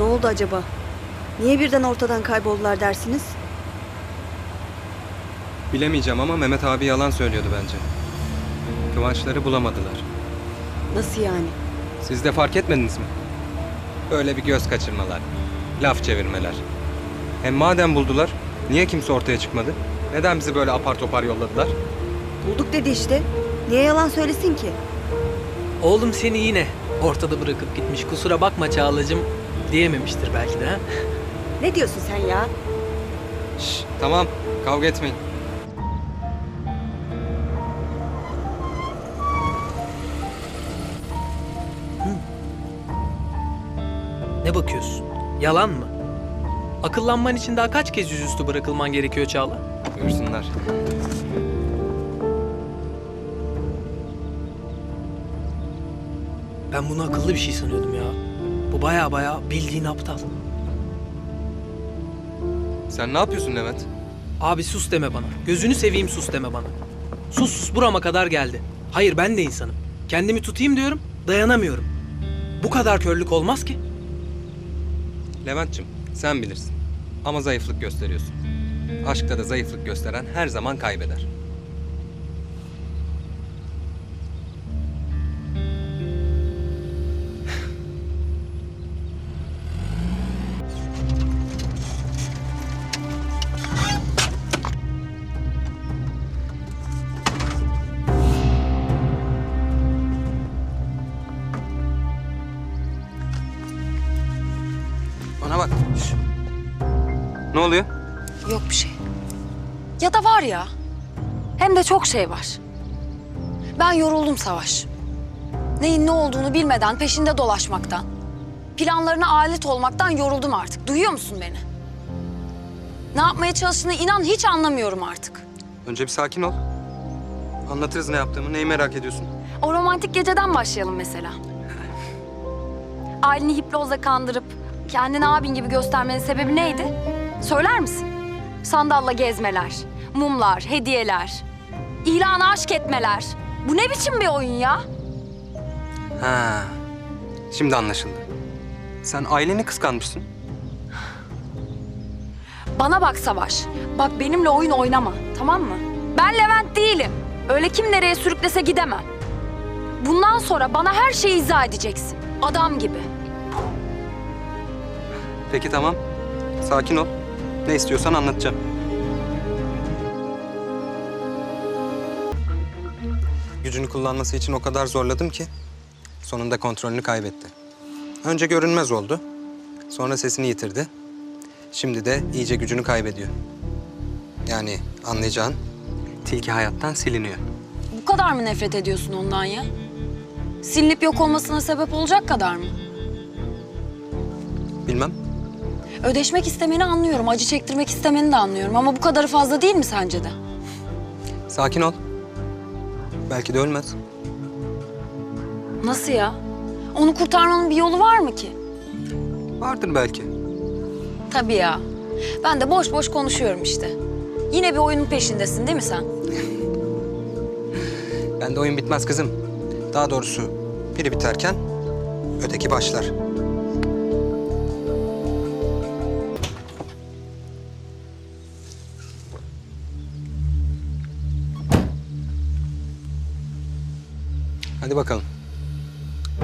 Ne oldu acaba? Niye birden ortadan kayboldular dersiniz? Bilemeyeceğim ama Mehmet abi yalan söylüyordu bence. Kıvançları bulamadılar. Nasıl yani? Siz de fark etmediniz mi? Böyle bir göz kaçırmalar, laf çevirmeler. Hem madem buldular, niye kimse ortaya çıkmadı? Neden bizi böyle apar topar yolladılar? Bulduk dedi işte. Niye yalan söylesin ki? Oğlum seni yine ortada bırakıp gitmiş. Kusura bakma Çağla'cığım diyememiştir belki de ha. Ne diyorsun sen ya? Şş, tamam, kavga etmeyin. Ne bakıyorsun? Yalan mı? Akıllanman için daha kaç kez yüzüstü bırakılman gerekiyor Çağla? Buyursunlar. Ben bunu akıllı bir şey sanıyordum ya. Bu baya baya bildiğin aptal. Sen ne yapıyorsun Levent? Abi sus deme bana. Gözünü seveyim sus deme bana. Sus sus burama kadar geldi. Hayır ben de insanım. Kendimi tutayım diyorum, dayanamıyorum. Bu kadar körlük olmaz ki. Levent'cim, sen bilirsin. Ama zayıflık gösteriyorsun. Aşkta da zayıflık gösteren her zaman kaybeder. Bana bak. Şş. Ne oluyor? Yok bir şey. Ya da var ya. Hem de çok şey var. Ben yoruldum Savaş. Neyin ne olduğunu bilmeden peşinde dolaşmaktan. Planlarına alet olmaktan yoruldum artık. Duyuyor musun beni? Ne yapmaya çalıştığını inan hiç anlamıyorum artık. Önce bir sakin ol. Anlatırız ne yaptığımı, neyi merak ediyorsun? O romantik geceden başlayalım mesela. Aileni hipnozla kandırıp kendini abin gibi göstermenin sebebi neydi? Söyler misin? Sandalla gezmeler, mumlar, hediyeler, ilana aşk etmeler. Bu ne biçim bir oyun ya? Ha. Şimdi anlaşıldı. Sen aileni kıskanmışsın. Bana bak Savaş. Bak benimle oyun oynama, tamam mı? Ben Levent değilim. Öyle kim nereye sürüklese gidemem. Bundan sonra bana her şeyi izah edeceksin. Adam gibi. Peki tamam. Sakin ol. Ne istiyorsan anlatacağım. Gücünü kullanması için o kadar zorladım ki sonunda kontrolünü kaybetti. Önce görünmez oldu. Sonra sesini yitirdi. Şimdi de iyice gücünü kaybediyor. Yani anlayacağın tilki hayattan siliniyor. Bu kadar mı nefret ediyorsun ondan ya? Silinip yok olmasına sebep olacak kadar mı? Bilmem. Ödeşmek istemeni anlıyorum, acı çektirmek istemeni de anlıyorum ama bu kadarı fazla değil mi sence de? Sakin ol. Belki de ölmez. Nasıl ya? Onu kurtarmanın bir yolu var mı ki? Vardır belki. Tabii ya. Ben de boş boş konuşuyorum işte. Yine bir oyunun peşindesin değil mi sen? Ben de oyun bitmez kızım. Daha doğrusu biri biterken öteki başlar. Hadi bakalım.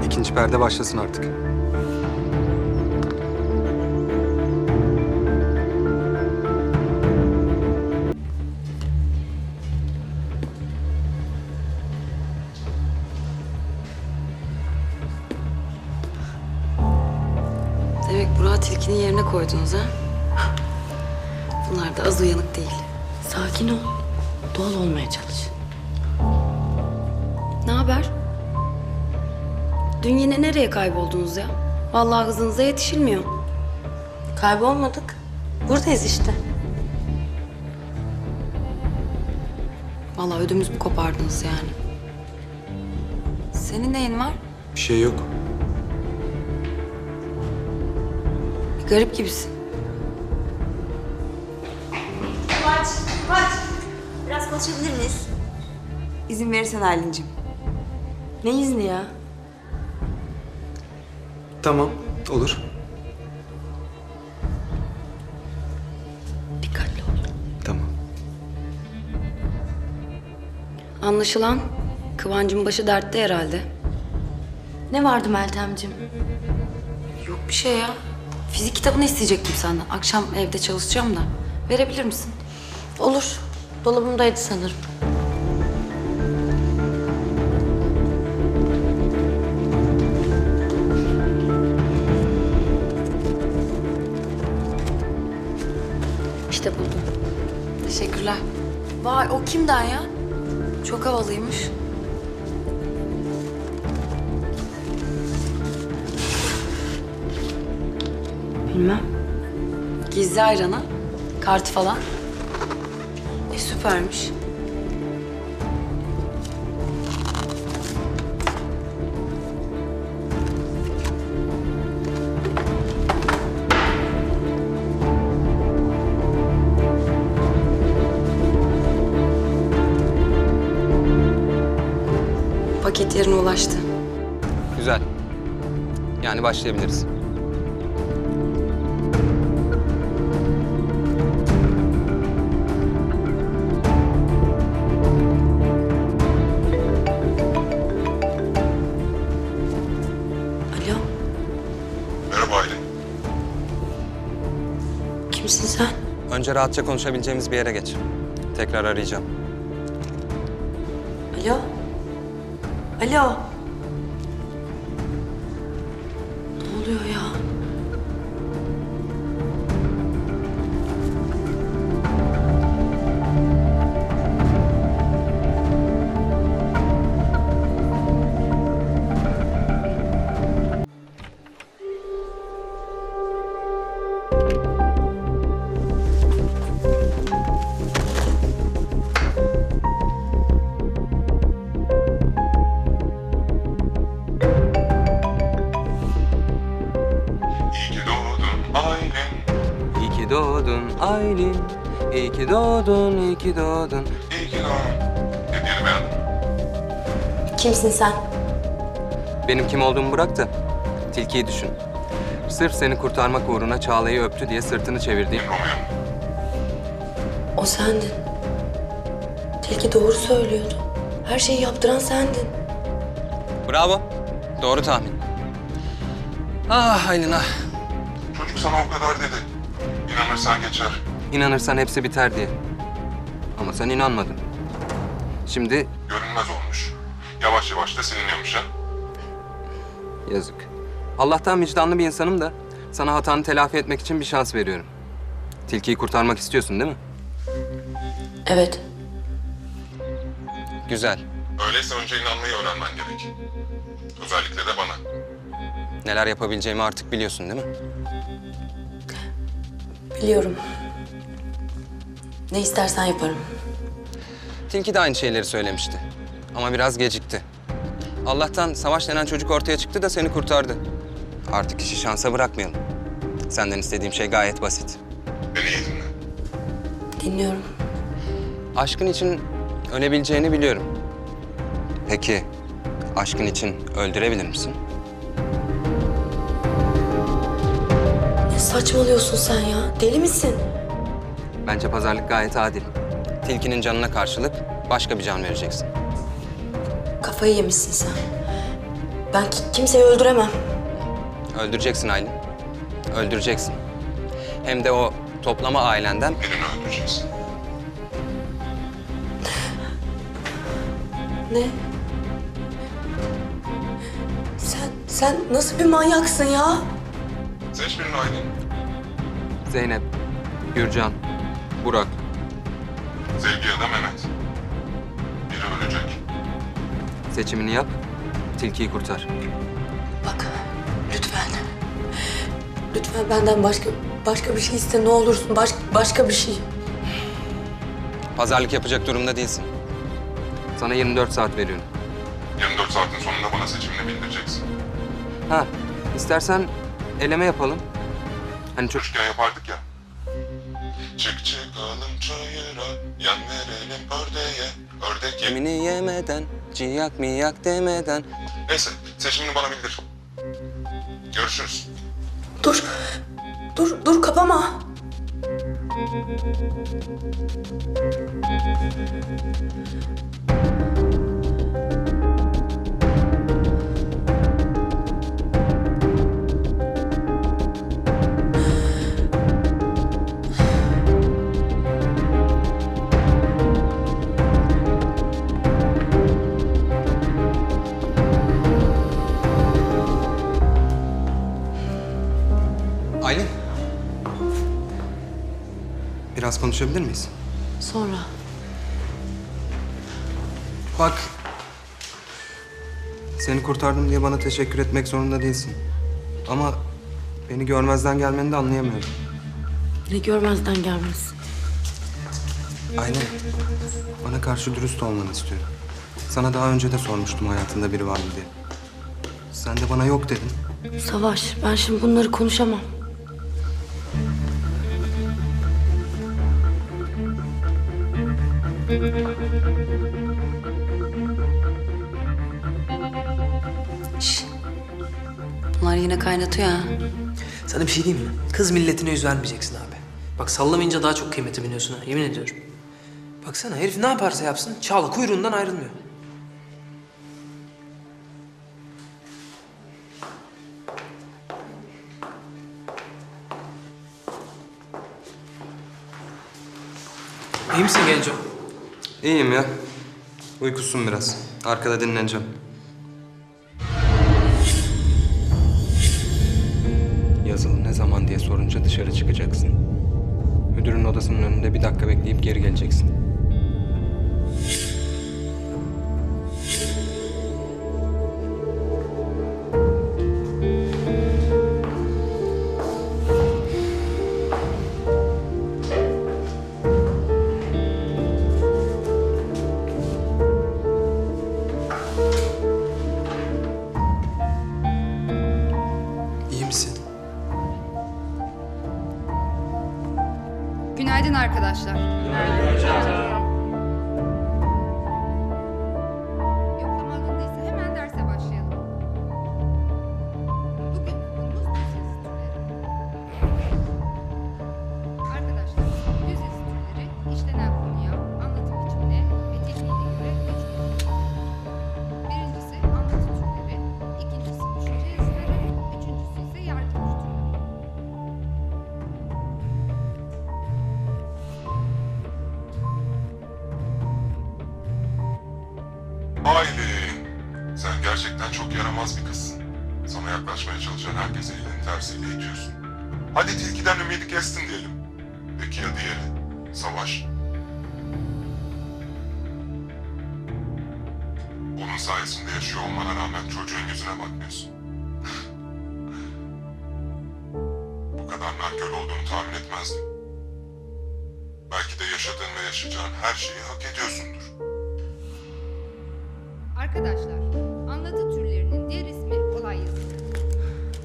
İkinci perde başlasın artık. Demek Burak'ı tilkinin yerine koydunuz ha? Bunlar da az uyanık değil. Sakin ol. Dün yine nereye kayboldunuz ya? Vallahi hızınıza yetişilmiyor. Kaybolmadık. Buradayız işte. Vallahi ödümüz mü kopardınız yani? Senin neyin var? Bir şey yok. Bir garip gibisin. Biraz konuşabilir miyiz? İzin verirsen Aylin'cim. Ne izni ya? Tamam, olur. Dikkatli ol. Tamam. Anlaşılan Kıvancın başı dertte herhalde. Ne vardı Meltemcim? Yok bir şey ya. Fizik kitabını isteyecektim senden. Akşam evde çalışacağım da. Verebilir misin? Olur. Dolabımdaydı sanırım. Vay o kimden ya? Çok havalıymış. Bilmem. Gizli ayrana, kart falan. E süpermiş. Paket yerine ulaştı. Güzel. Yani başlayabiliriz. Alo, Merhaba Aylin. kimsin sen? Önce rahatça konuşabileceğimiz bir yere geç. Tekrar arayacağım. Alo? Doğdun, iyi ki doğdun. İyi ki doğdun. Ne diyelim ya? Kimsin sen? Benim kim olduğumu bırak da tilkiyi düşün. Sırf seni kurtarmak uğruna Çağla'yı öptü diye sırtını çevirdiğim Romeo. O sendin. Tilki doğru söylüyordu. Her şeyi yaptıran sendin. Bravo. Doğru tahmin. Ah Aylin ah. Çocuk sana o kadar dedi. İnanırsan geçer. İnanırsan hepsi biter diye. Ama sen inanmadın. Şimdi Görünmez olmuş. Yavaş yavaş da siliniyormuş ha. yazık. Allah'tan vicdanlı bir insanım da sana hatanı telafi etmek için bir şans veriyorum. Tilkiyi kurtarmak istiyorsun değil mi? Evet. Güzel. Öyleyse önce inanmayı öğrenmen gerek. Özellikle de bana. Neler yapabileceğimi artık biliyorsun değil mi? Biliyorum. Ne istersen yaparım. Tilki de aynı şeyleri söylemişti. Ama biraz gecikti. Allah'tan Savaş denen çocuk ortaya çıktı da seni kurtardı. Artık işi şansa bırakmayalım. Senden istediğim şey gayet basit. Dinliyorum. Aşkın için ölebileceğini biliyorum. Peki aşkın için öldürebilir misin? Ne saçmalıyorsun sen ya? Deli misin? Bence pazarlık gayet adil. Tilkinin canına karşılık başka bir can vereceksin. Kafayı yemişsin sen. Ben ki- kimseyi öldüremem. Öldüreceksin Aylin. Öldüreceksin. Hem de o toplama ailenden Birini öldüreceksin. Ne? Sen, sen nasıl bir manyaksın ya? Seç birini Aylin. Zeynep, Gürcan, Burak. Sevgi ya da Mehmet. Biri ölecek. Seçimini yap, tilkiyi kurtar. Bak, lütfen. Lütfen benden başka başka bir şey iste ne olursun. Baş, başka bir şey. Pazarlık yapacak durumda değilsin. Sana 24 saat veriyorum. 24 saatin sonunda bana seçimini bildireceksin. Ha, istersen eleme yapalım. Hani çok... Çocukken yapardık ya. Çık çayıra, yan verelim ördeğe. Ördek yem... Yemini yemeden, ciyak miyak demeden. Neyse, seçimini bana bildir. Görüşürüz. Dur. Dur, dur kapama. Aylin. Biraz konuşabilir miyiz? Sonra. Bak. Seni kurtardım diye bana teşekkür etmek zorunda değilsin. Ama beni görmezden gelmeni de anlayamıyorum. Ne görmezden gelmez. Aynen. Bana karşı dürüst olmanı istiyorum. Sana daha önce de sormuştum hayatında biri var mı diye. Sen de bana yok dedin. Savaş, ben şimdi bunları konuşamam. Şş. Bunlar yine kaynatıyor ha. Sana bir şey diyeyim mi? Kız milletine yüz vermeyeceksin abi. Bak sallamayınca daha çok kıymeti biliyorsun ha, yemin ediyorum. Baksana herif ne yaparsa yapsın Çağla kuyruğundan ayrılmıyor. İyi misin Genco? İyiyim ya. Uykusum biraz. Arkada dinleneceğim. Günaydın arkadaşlar. Yoklama Onun sayesinde yaşıyor olmana rağmen çocuğun yüzüne bakmıyorsun. Bu kadar nankör olduğunu tahmin etmezdim. Belki de yaşadığın ve yaşayacağın her şeyi hak ediyorsundur. Arkadaşlar, anlatı türlerinin diğer ismi olay yazıları.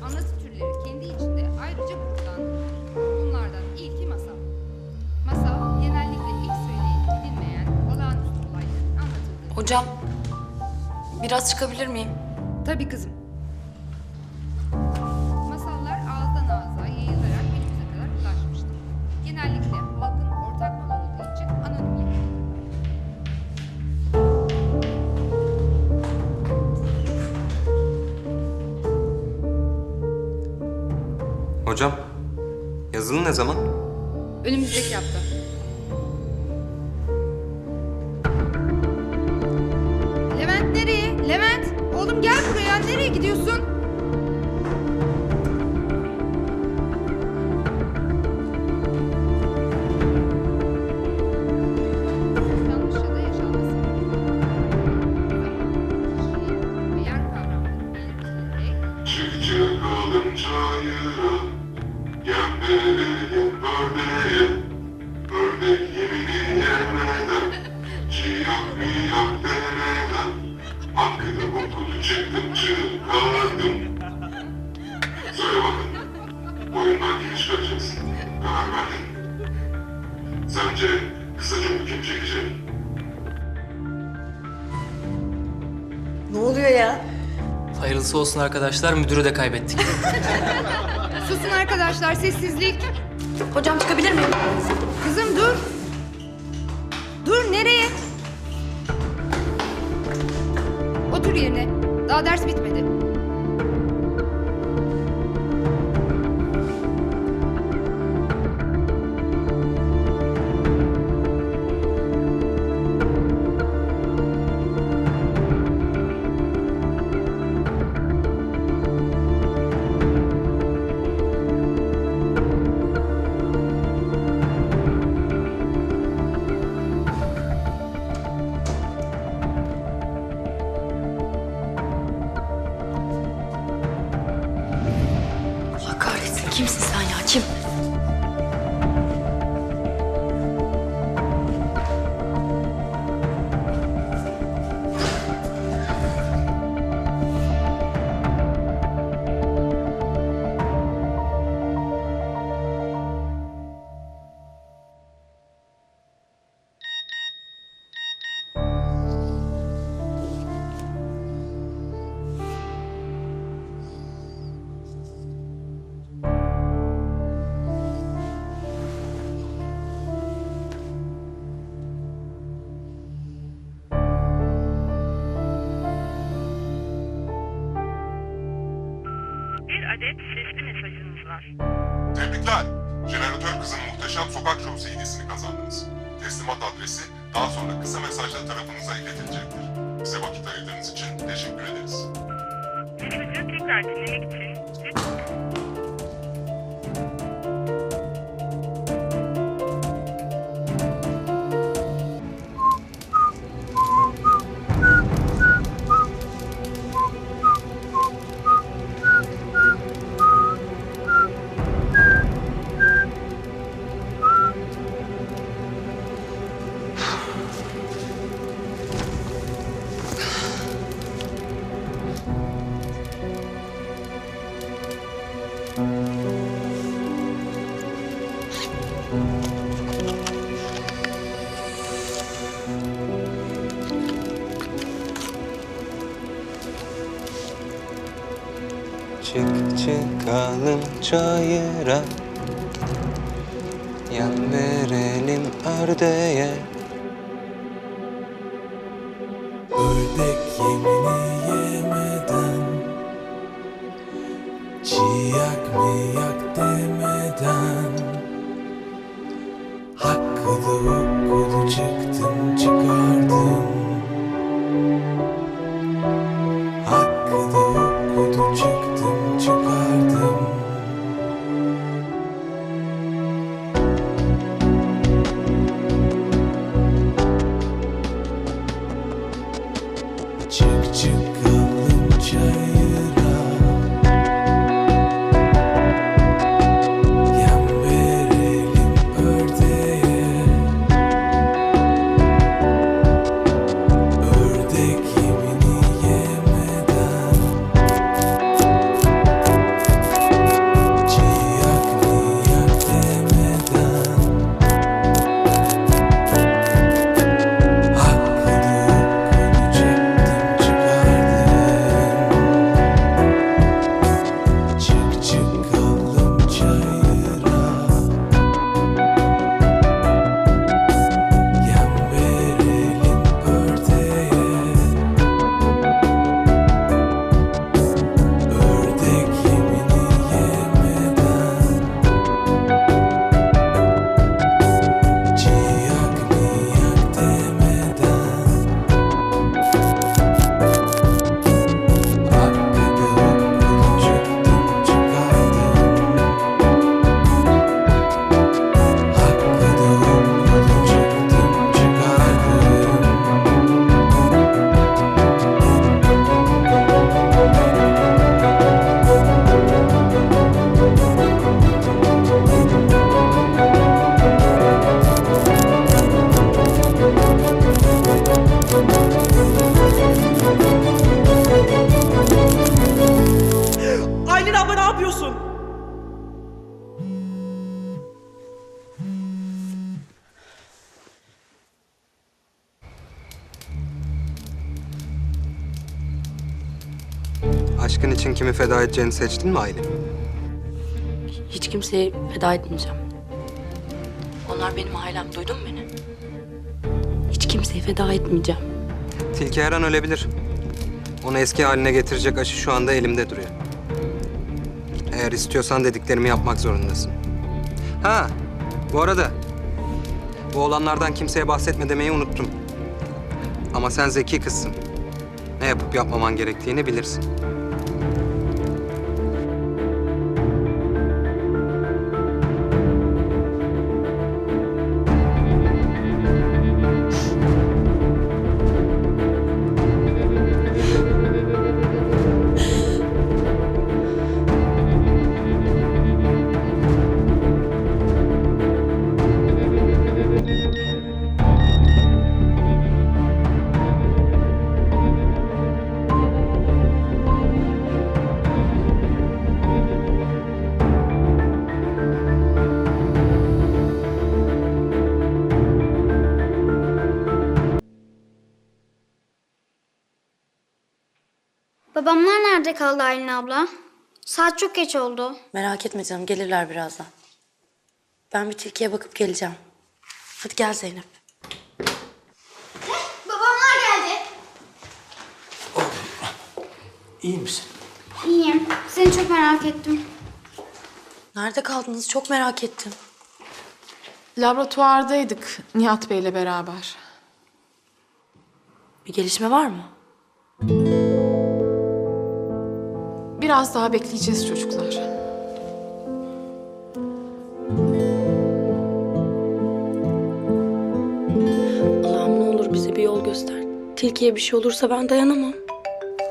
Anlatı türleri kendi içinde ayrıca gruplandırılır. Bunlardan ilki masal. Masal, genellikle ilk söyleyen bilinmeyen olağanüstü olayların anlatıldığı. Hocam, biraz çıkabilir miyim? Tabii kızım. Masallar ağızdan ağza yayılarak günümüze kadar ulaşmıştır. Genellikle halkın ortak malı olduğu için anonim yapılır. Hocam, yazılı ne zaman? Önümüzdeki hafta. Levent nereye? Levent! Oğlum gel buraya. Nereye gidiyorsun? Hayırlısı olsun arkadaşlar müdürü de kaybettik. Susun arkadaşlar sessizlik. Hocam çıkabilir miyim? Kızım dur. Dur nereye? Otur yerine. Daha ders bitmedi. Kim? Mesajı tekrar dinlemek için çayıra Yan verelim ördeğe. Ördek yemini kimi feda edeceğini seçtin mi Aylin? Hiç kimseye feda etmeyeceğim. Onlar benim ailem. Duydun mu beni? Hiç kimseye feda etmeyeceğim. Tilki her an ölebilir. Onu eski haline getirecek aşı şu anda elimde duruyor. Eğer istiyorsan dediklerimi yapmak zorundasın. Ha, bu arada bu olanlardan kimseye bahsetme demeyi unuttum. Ama sen zeki kızsın. Ne yapıp yapmaman gerektiğini bilirsin. Babamlar nerede kaldı Aylin abla? Saat çok geç oldu. Merak etme canım gelirler birazdan. Ben bir tilkiye bakıp geleceğim. Hadi gel Zeynep. Babamlar geldi. İyi misin? İyiyim. Seni çok merak ettim. Nerede kaldınız? Çok merak ettim. Laboratuvardaydık Nihat Bey'le beraber. Bir gelişme var mı? Biraz daha bekleyeceğiz çocuklar. Allah'ım ne olur bize bir yol göster. Tilkiye bir şey olursa ben dayanamam.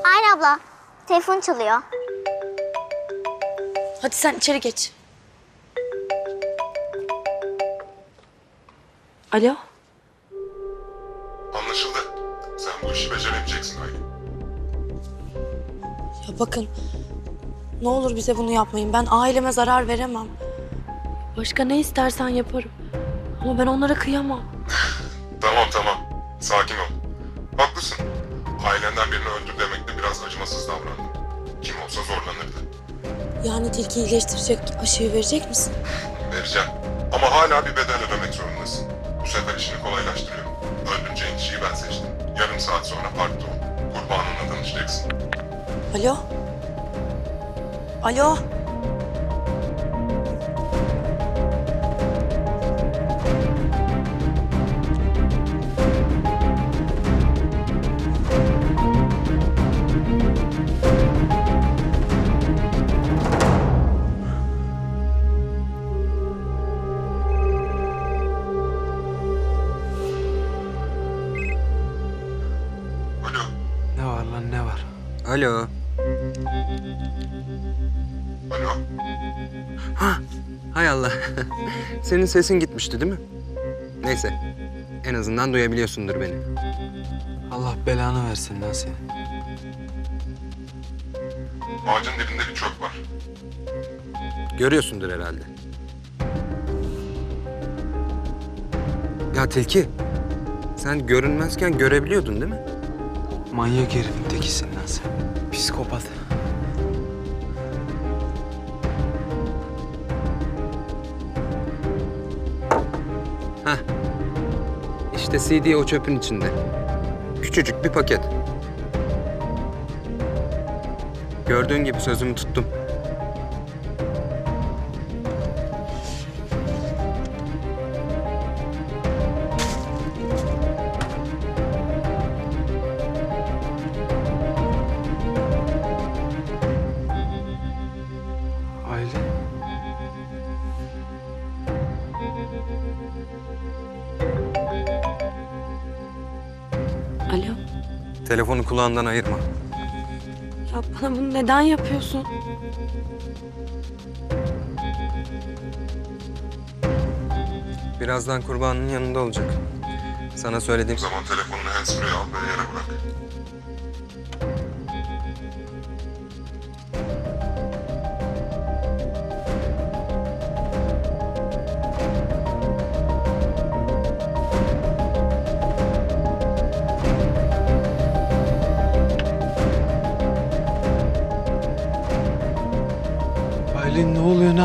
Aylin abla, telefon çalıyor. Hadi sen içeri geç. Alo? Anlaşıldı. Sen bu işi beceremeyeceksin Aylin. Ya bakın. Ne olur bize bunu yapmayın. Ben aileme zarar veremem. Başka ne istersen yaparım. Ama ben onlara kıyamam. Tamam tamam. Sakin ol. Haklısın. Ailenden birini öldür demekte biraz acımasız davrandın. Kim olsa zorlanırdı. Yani tilki iyileştirecek aşıyı verecek misin? Vereceğim. Ama hala bir bedel ödemek zorundasın. Bu sefer işini kolaylaştırıyorum. Öldüreceğin kişiyi ben seçtim. Yarım saat sonra parkta ol. Kurbanınla tanışacaksın. Alo? Alo? Alo. Senin sesin gitmişti değil mi? Neyse. En azından duyabiliyorsundur beni. Allah belanı versin lan seni. Ağacın dibinde bir çöp var. Görüyorsundur herhalde. Ya Tilki. Sen görünmezken görebiliyordun değil mi? Manyak herifin tekisin lan sen. Psikopat. Heh. İşte CD o çöpün içinde. Küçücük bir paket. Gördüğün gibi sözümü tuttum. Kulağından ayırma. Ya bana bunu neden yapıyorsun? Birazdan kurbanın yanında olacak. Sana söylediğim O zaman telefonunu handsfree'ye al ve yere bırak.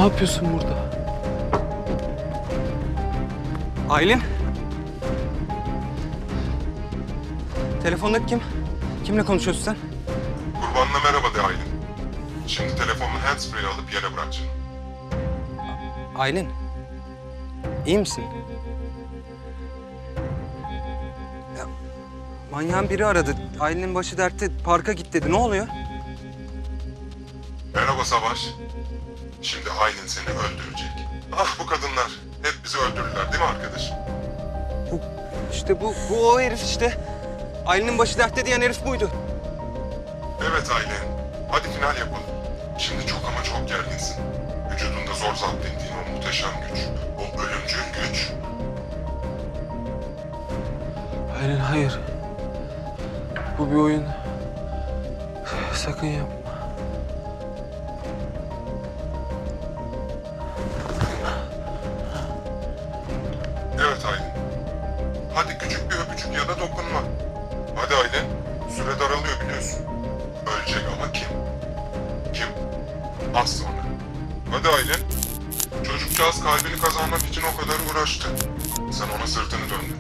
Yapıyorsun burada? Aylin. Telefondaki kim? Kimle konuşuyorsun sen? Kurbanına merhaba de Aylin. Şimdi telefonunu handsfree'ye alıp yere bırak canım. Aylin. İyi misin? Ya, manyağın biri aradı. Aylin'in başı dertte parka git dedi. Ne oluyor? Merhaba Savaş. Şimdi Aylin seni öldürecek. Ah bu kadınlar. Hep bizi öldürürler değil mi arkadaşım? Bu, işte bu, bu o herif işte. Aylin'in başı dertte diyen herif buydu. Evet Aylin. Hadi final yapalım. Şimdi çok ama çok gerginsin. Vücudunda zor zapt ettiğin o muhteşem güç. O ölümcül güç. Aylin hayır. Bu bir oyun. Sakın yapma. Çocukcağız kalbini kazanmak için o kadar uğraştı. Sen ona sırtını döndün.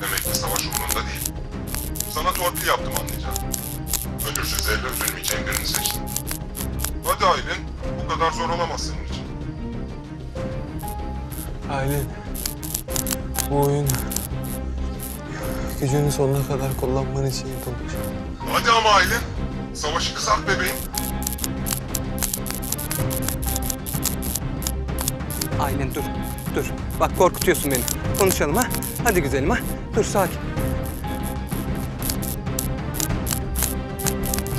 Demek ki savaş umurunda değil. Sana torpil yaptım anlayacağım. Ölürse zerre üzülmeyeceğin birini seçtim. Hadi Aylin, bu kadar zor olamaz senin için. Aylin. Bu oyun gücünü sonuna kadar kullanman için yapılmış. Hadi ama Aylin, savaşı kısalt bebeğim. Aylin dur, dur. Bak korkutuyorsun beni. Konuşalım ha. Hadi güzelim ha. Dur sakin.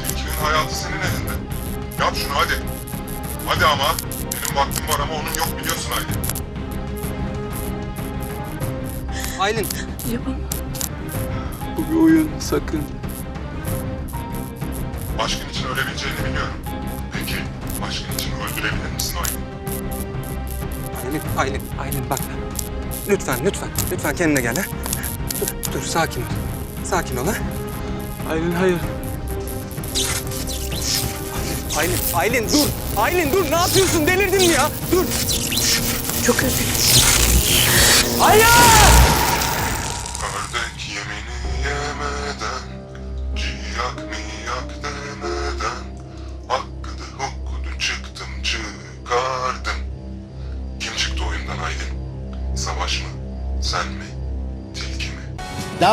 Tilkinin hayatı senin elinde. Yap şunu hadi. Hadi ama. Benim vaktim var ama onun yok biliyorsun Aylin. Aylin. Bu bir oyun sakın. Aşkın için ölebileceğini biliyorum. Peki, aşkın için öldürebilir misin Aylin? Aylin, Aylin, Aylin bak. Lütfen, lütfen, lütfen kendine gel ha. Dur, dur sakin ol. Sakin ol ha. Aylin hayır. Aylin, Aylin dur. Aylin dur. Ne yapıyorsun? Delirdin mi ya? Dur. Ördek